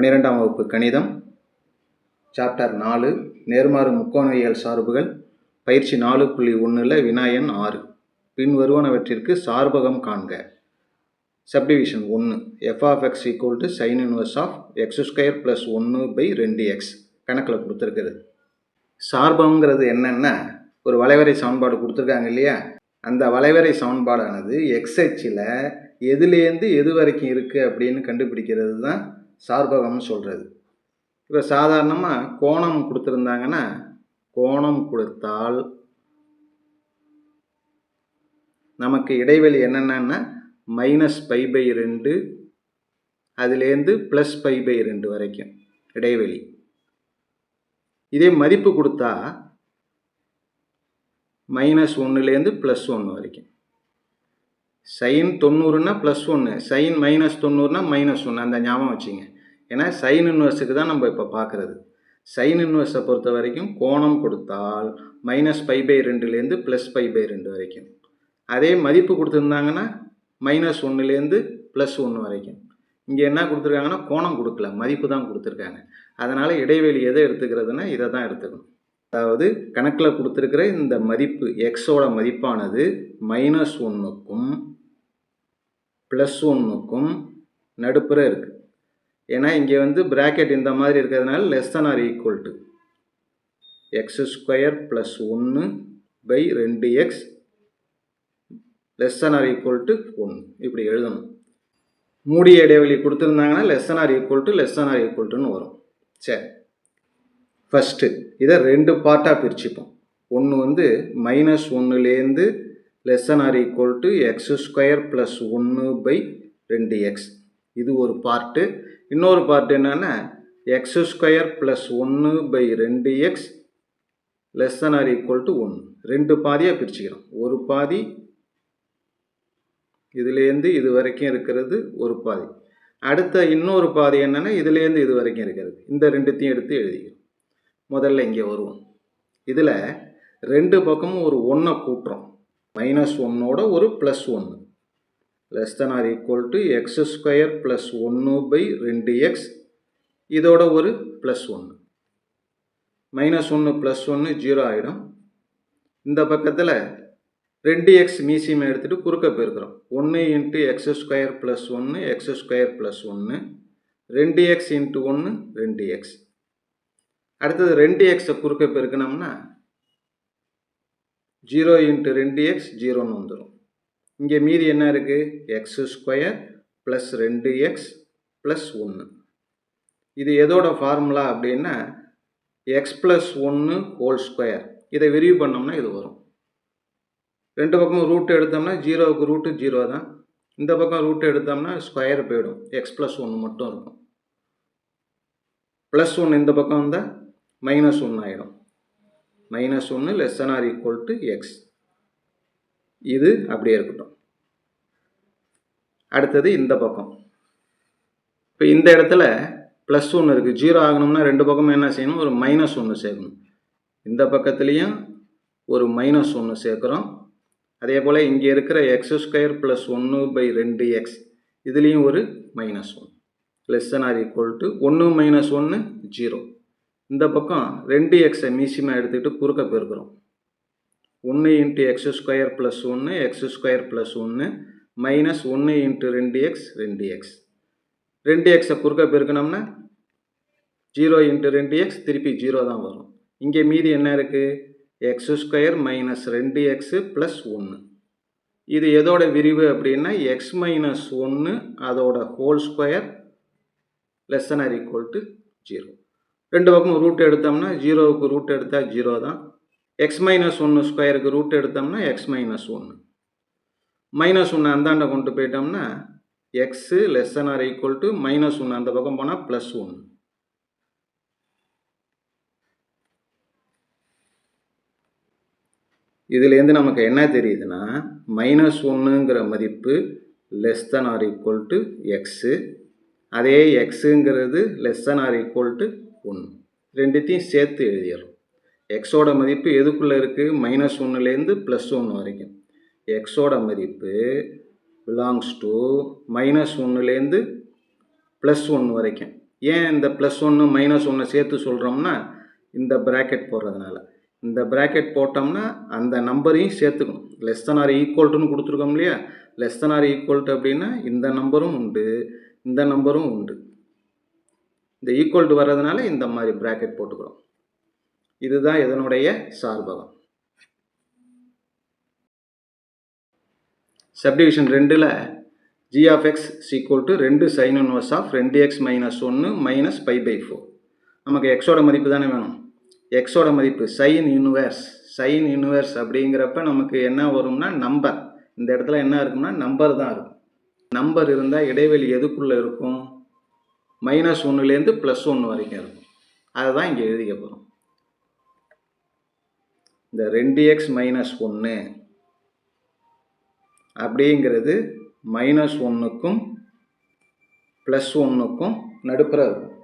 பன்னிரெண்டாம் வகுப்பு கணிதம் சாப்டர் நாலு நேர்மாறு முக்கோணவியல் சார்புகள் பயிற்சி நாலு புள்ளி ஒன்றில் வினாயன் ஆறு. பின் வருவனவற்றிற்கு சார்பகம் காண்க. சப்டிவிஷன் ஒன்று f of x equal to sine inverse of x square plus ஒன்று பை ரெண்டு எக்ஸ் கணக்கில் கொடுத்துருக்குது. சார்பகங்கிறது என்னென்னா ஒரு வளைவரை சமன்பாடு கொடுத்துருக்காங்க இல்லையா? அந்த வளைவரை சமன்பாடானது எக்ஸ் எச்சில் எதுலேருந்து எது வரைக்கும் இருக்குது அப்படின்னு கண்டுபிடிக்கிறது தான் சார்பகம்னு சொல்கிறது இப்போ சாதாரணமாக கோணம் கொடுத்துருந்தாங்கன்னா கோணம் கொடுத்தால் நமக்கு இடைவெளி என்னென்னா மைனஸ் பை பை ரெண்டு அதுலேருந்து ப்ளஸ் பை பை ரெண்டு வரைக்கும் இடைவெளி. இதே மதிப்பு கொடுத்தா மைனஸ் ஒன்றுலேருந்து ப்ளஸ் ஒன்று வரைக்கும். சைன் தொண்ணூறுனா ப்ளஸ் ஒன்று சைன் மைனஸ் தொண்ணூறுனா மைனஸ் ஒன்று அந்த ஞாபகம் வச்சுங்க. ஏன்னா சைன் இன்வர்ஸுக்கு தான் நம்ம இப்போ பார்க்குறது சைன் இன்வர்ஸை பொறுத்த வரைக்கும் கோணம் கொடுத்தால் மைனஸ் பை பை ரெண்டுலேருந்து ப்ளஸ் பை பை ரெண்டு வரைக்கும். அதே மதிப்பு கொடுத்துருந்தாங்கன்னா மைனஸ் ஒன்றுலேருந்து ப்ளஸ் ஒன்று வரைக்கும். இங்கே என்ன கொடுத்துருக்காங்கன்னா கோணம் கொடுக்கல மதிப்பு தான் கொடுத்துருக்காங்க. அதனால் இடைவெளி எதை எடுத்துக்கிறதுனா இதை தான் எடுத்துக்கணும். அதாவது கணக்கில் கொடுத்துருக்கிற இந்த மதிப்பு எக்ஸோட மதிப்பானது மைனஸ் ஒன்றுக்கும் ப்ளஸ் ஒன்றுக்கும் நடுப்புற இருக்குது ஏன்னா இங்கே வந்து ப்ராக்கெட் இந்த மாதிரி இருக்கிறதுனால less than or equal to x square plus ஒன்று பை ரெண்டு x less than or equal to ஒன்று இப்படி எழுதணும். மூடிய இடைவெளி கொடுத்துருந்தாங்கன்னா less than or equal to less than or equal to வரும். சரி. ஃபஸ்ட்டு இதை ரெண்டு பார்ட்டாக பிரிச்சுப்போம். ஒன்று வந்து மைனஸ் ஒன்றுலேருந்து less than or equal to x square plus ஒன்று பை ரெண்டு எக்ஸ் இது ஒரு பார்ட்டு இன்னொரு பார்ட் என்னென்னா எக்ஸ் ஸ்கொயர் ப்ளஸ் ஒன்று பை ரெண்டு x less than or equal to ஒன்று ரெண்டு பாதியாக பிரிச்சுக்கிறோம். ஒரு பாதி இதுலேருந்து இது வரைக்கும் இருக்கிறது ஒரு பாதி. அடுத்த இன்னொரு பாதி என்னென்னா இதுலேருந்து இது வரைக்கும் இருக்கிறது. இந்த ரெண்டுத்தையும் எடுத்து எழுதிக்கிறோம். முதல்ல இங்கே வருவோம். இதில் ரெண்டு பக்கமும் ஒரு ஒன்றை கூட்டுறோம். மைனஸ் ஒன்னோட ஒரு ப்ளஸ் ஒன்று less than or equal to x square plus ஒன்று பை ரெண்டு எக்ஸ் இதோட ஒரு ப்ளஸ் ஒன்று மைனஸ் ஒன்று ப்ளஸ் ஒன்று ஜீரோ ஆகிடும் இந்த பக்கத்தில் ரெண்டு எக்ஸ் மீசியம் எடுத்துகிட்டு குறுக்க போயிருக்கிறோம். ஒன்று இன்ட்டு எக்ஸ் ஸ்கொயர் ப்ளஸ் ஒன்று எக்ஸ் ஸ்கொயர் ப்ளஸ் ஒன்று ரெண்டு எக்ஸ் இன்ட்டு ஒன்று ரெண்டு எக்ஸ் அடுத்தது ரெண்டு எக்ஸை குறுக்க பெருக்கணும்னா ஜீரோ இன்ட்டு ரெண்டு எக்ஸ் ஜீரோன்னு வந்துடும் இங்கே மீதி என்ன இருக்குது எக்ஸ் ஸ்கொயர் ப்ளஸ் ரெண்டு எக்ஸ் ப்ளஸ் ஒன்று இது எதோட ஃபார்முலா அப்படின்னா எக்ஸ் ப்ளஸ் ஒன்று ஹோல் ஸ்கொயர் இதை விரிவு பண்ணோம்னா இது வரும். ரெண்டு பக்கமும் ரூட் எடுத்தோம்னா ஜீரோவுக்கு ரூட்டு ஜீரோ தான். இந்த பக்கம் ரூட் எடுத்தோம்னா ஸ்கொயர் போயிடும். எக்ஸ் ப்ளஸ் ஒன்று மட்டும் இருக்கும். ப்ளஸ் ஒன்று இந்த பக்கம் வந்தால் மைனஸ் ஒன்று ஆகிடும் மைனஸ் ஒன்று less or equal to x இது அப்படியே இருக்கட்டும். அடுத்தது இந்த பக்கம். இப்போ இந்த இடத்துல ப்ளஸ் ஒன்று இருக்குது ஜீரோ ஆகணும்னா ரெண்டு பக்கமும் என்ன செய்யணும்? ஒரு மைனஸ் ஒன்று சேர்க்கணும். இந்த பக்கத்துலேயும் ஒரு மைனஸ் ஒன்று சேர்க்குறோம். அதே போல் இங்கே இருக்கிற எக்ஸ் ஸ்கொயர் ப்ளஸ் ஒன்று பை ரெண்டு எக்ஸ் இதுலேயும் ஒரு minus one less than or equal to ஒன்று மைனஸ் ஒன்று ஜீரோ இந்த பக்கம் ரெண்டு எக்ஸை மீசியமாக எடுத்துக்கிட்டு குறுக்க போயிருக்கிறோம் ஒன்று இன்ட்டு எக்ஸ் ஸ்கொயர் ப்ளஸ் ஒன்று எக்ஸ் ஸ்கொயர் ப்ளஸ் ஒன்று மைனஸ் ஒன்று இன்ட்டு ரெண்டு எக்ஸ் ரெண்டு எக்ஸ் ரெண்டு எக்ஸை குறுக்க பெருக்கணும்னா ஜீரோ இன்ட்டு ரெண்டு எக்ஸ் திருப்பி ஜீரோ தான் வரும். இங்கே மீதி என்ன இருக்குது எக்ஸ் ஸ்கொயர் மைனஸ் ரெண்டு எக்ஸு ப்ளஸ் ஒன்று இது எதோட விரிவு அப்படின்னா எக்ஸ் மைனஸ் ஒன்று அதோட whole square less than or equal to zero ரெண்டு பக்கம் ரூட் எடுத்தோம்னா ஜீரோவுக்கு ரூட் எடுத்தால் ஜீரோ தான். எக்ஸ் மைனஸ் ஒன்று ஸ்கொயருக்கு ரூட் எடுத்தோம்னா எக்ஸ் மைனஸ் ஒன்று மைனஸ் ஒன்று அந்தாண்ட கொண்டு போயிட்டோம்னா x less than or equal to minus ஒன்று அந்த பக்கம் போனால் ப்ளஸ் ஒன்று இதுலேருந்து நமக்கு என்ன தெரியுதுன்னா மைனஸ் ஒன்றுங்கிற மதிப்பு less than or equal to x அதே எக்ஸுங்கிறது less than or equal to ஒன்று. ரெண்டுத்தையும் சேர்த்து எழுதிடுறோம் எக்ஸோட மதிப்பு எதுக்குள்ளே இருக்குது மைனஸ் ஒன்றுலேருந்து ப்ளஸ் ஒன்று வரைக்கும். எக்ஸோட மதிப்பு பிலாங்ஸ் டு மைனஸ் ஒன்றுலேருந்து ப்ளஸ் ஒன்று வரைக்கும். ஏன் இந்த ப்ளஸ் ஒன்று மைனஸ் ஒன்று சேர்த்து சொல்கிறோம்னா இந்த ப்ராக்கெட் போடுறதுனால. இந்த ப்ராக்கெட் போட்டோம்னா அந்த நம்பரையும் சேர்த்துக்கணும். லெஸ் தன் ஆர் ஈக்குவல்ட்டுன்னு கொடுத்துருக்கோம் இல்லையா? லெஸ் தன் ஆர் ஈக்குவல்ட்டு அப்படின்னா இந்த நம்பரும் உண்டு இந்த நம்பரும் உண்டு. இந்த ஈக்குவல்ட்டு வர்றதுனால இந்த மாதிரி ப்ராக்கெட் போட்டுக்கிறோம். இதுதான் இதனுடைய சார்பகம். சப்டிவிஷன் ரெண்டில் g of x equal to ரெண்டு சைன் இன்வர்ஸ் ஆஃப் ரெண்டு எக்ஸ் மைனஸ் ஒன்று மைனஸ் பை பை ஃபோர் நமக்கு எக்ஸோட மதிப்பு தானே வேணும். எக்ஸோட மதிப்பு சைன் இன்வர்ஸ் சைன் இன்வர்ஸ் அப்படிங்கிறப்ப நமக்கு என்ன வரும்னா நம்பர் இந்த இடத்துல என்ன இருக்கும்னா நம்பர் தான் இருக்கும். நம்பர் இருந்தால் இடைவெளி எதுக்குள்ளே இருக்கும்? மைனஸ் ஒன்றுலேருந்து ப்ளஸ் ஒன்று வரைக்கும் இருக்கும். அதை தான் இங்கே எழுதிக்க போகிறோம் இந்த ரெண்டு எக்ஸ் மைனஸ் ஒன்று அப்படிங்கிறது மைனஸ் ஒன்றுக்கும் ப்ளஸ் ஒன்றுக்கும் நடுப்புற இருக்கும்.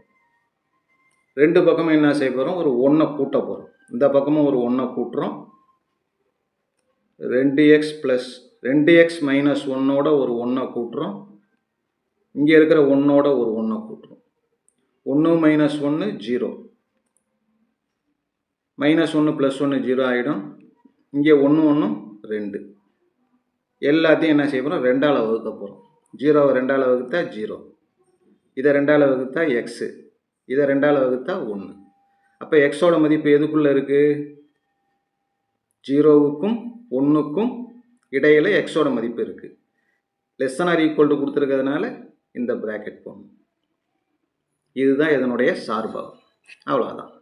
ரெண்டு பக்கமும் என்ன செய்ய போகிறோம் ஒரு ஒன்றை கூட்ட போகிறோம் இந்த பக்கமும் ஒரு ஒன்றை கூட்டுறோம். ரெண்டு எக்ஸ் ப்ளஸ் ரெண்டு எக்ஸ் மைனஸ் ஒன்னோட ஒரு ஒன்றை கூட்டுறோம். இங்கே இருக்கிற ஒன்னோட ஒரு ஒன்றை கூட்டுறோம். ஒன்று மைனஸ் ஒன்று ஜீரோ மைனஸ் ஒன்று ப்ளஸ் ஒன்று ஜீரோ ஆகிடும் இங்கே ஒன்று ஒன்றும் ரெண்டு. எல்லாத்தையும் என்ன செய்ய போகிறோம் ரெண்டால் வகுக்க போகிறோம் ஜீரோவை ரெண்டால் வகுத்தா ஜீரோ இதை ரெண்டால் வகுத்தா எக்ஸு இதை ரெண்டால் வகுத்தா ஒன்று அப்போ எக்ஸோட மதிப்பு எதுக்குள்ளே இருக்குது ஜீரோவுக்கும் ஒன்றுக்கும் இடையில் எக்ஸோட மதிப்பு இருக்குது லெஸ் ஆர் ஈக்குவல் டு கொடுத்துருக்கிறதுனால இந்த ப்ராக்கெட் போகணும் இதுதான் இதனுடைய சார்பாகும். அவ்வளோதான்